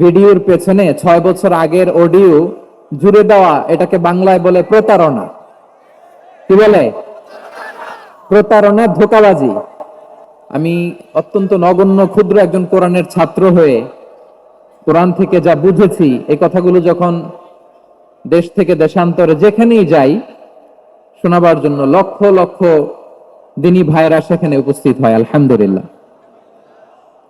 ভিডিওর পেছনে ছয় বছর আগের অডিও জুড়ে দেওয়া এটাকে বাংলায় বলে প্রতারণা। কি বলে? প্রতারণা, ধোকাবাজি। আমি অত্যন্ত নগণ্য, ক্ষুদ্র একজন কোরআনের ছাত্র হয়ে কোরআন থেকে যা বুঝেছি, এই কথাগুলো যখন দেশ থেকে দেশান্তরে যেখানেই যাই, শোনাবার জন্য লক্ষ লক্ষ দিনী ভাইরা সেখানে উপস্থিত হয়, আলহামদুলিল্লাহ।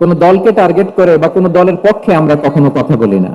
কোন দলকে টার্গেট করে বা কোনো দলের পক্ষে আমরা কখনো কথা বলি না।